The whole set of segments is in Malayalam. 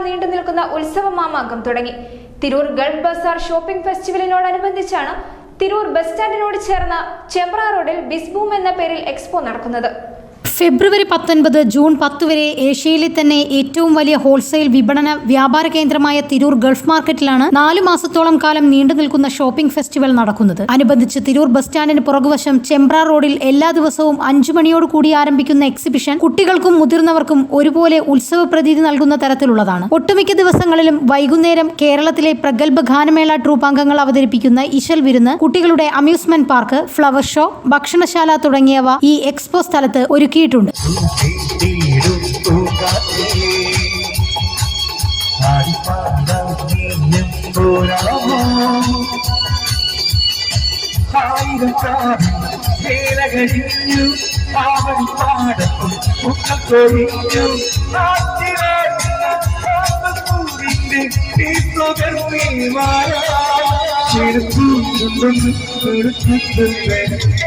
മാസത്തോളം നീണ്ടു നിൽക്കുന്ന ഉത്സവ മാമാങ്കം തുടങ്ങി. തിരൂർ ഗൾഫ് ബസാർ ഷോപ്പിംഗ് ഫെസ്റ്റിവലിനോടനുബന്ധിച്ചാണ് തിരൂർ ബസ് സ്റ്റാൻഡിനോട് ചേർന്ന ചെമ്പ്ര റോഡിൽ ബിസ്ബൂം എന്ന പേരിൽ എക്സ്പോ നടക്കുന്നത്. ഫെബ്രുവരി പത്തൊൻപത് ജൂൺ പത്ത് വരെ ഏഷ്യയിലെ തന്നെ ഏറ്റവും വലിയ ഹോൾസെയിൽ വിപണന വ്യാപാര കേന്ദ്രമായ തിരൂർ ഗൾഫ് മാർക്കറ്റിലാണ് നാലു മാസത്തോളം കാലം നീണ്ടു നിൽക്കുന്ന ഷോപ്പിംഗ് ഫെസ്റ്റിവൽ നടക്കുന്നത്. അനുബന്ധിച്ച് തിരൂർ ബസ് സ്റ്റാൻഡിന് പുറകുവശം ചെമ്പ്ര റോഡിൽ എല്ലാ ദിവസവും അഞ്ചു മണിയോട് കൂടി ആരംഭിക്കുന്ന എക്സിബിഷൻ കുട്ടികൾക്കും മുതിർന്നവർക്കും ഒരുപോലെ ഉത്സവ പ്രതീതി നൽകുന്ന തരത്തിലുള്ളതാണ്. ഒട്ടുമിക്ക ദിവസങ്ങളിലും വൈകുന്നേരം കേരളത്തിലെ പ്രഗത്ഭ ഗാനമേള ട്രൂപ്പ് അംഗങ്ങൾ അവതരിപ്പിക്കുന്ന ഇശൽ വിരുന്ന് കുട്ടികളുടെ അമ്യൂസ്മെന്റ് പാർക്ക് ഫ്ലവർ ഷോ ഭക്ഷണശാല തുടങ്ങിയവ ഈ എക്സ്പോ സ്ഥലത്ത് ഒരുക്കിയിട്ടുണ്ട് ു. കാണിച്ചു നിൽക്കും ജീവിയെ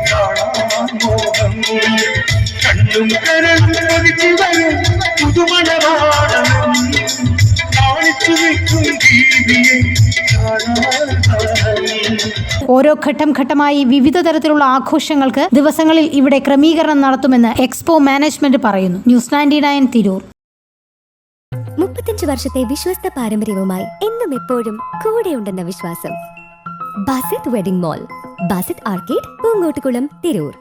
കാണാൻ ഓരോ ഘട്ടം ഘട്ടമായി വിവിധ തരത്തിലുള്ള ആഘോഷങ്ങൾക്ക് ദിവസങ്ങളിൽ ഇവിടെ ക്രമീകരണം നടത്തുമെന്ന് എക്സ്പോ മാനേജ്മെന്റ് പറയുന്നു. News ninety nine Tirur. മുപ്പത്തഞ്ച് വർഷത്തെ വിശ്വസ്ത പാരമ്പര്യവുമായി എന്നും എപ്പോഴും കൂടെയുണ്ടെന്ന വിശ്വാസം. Basith wedding mall Basith arcade Poongottukulam Tirur.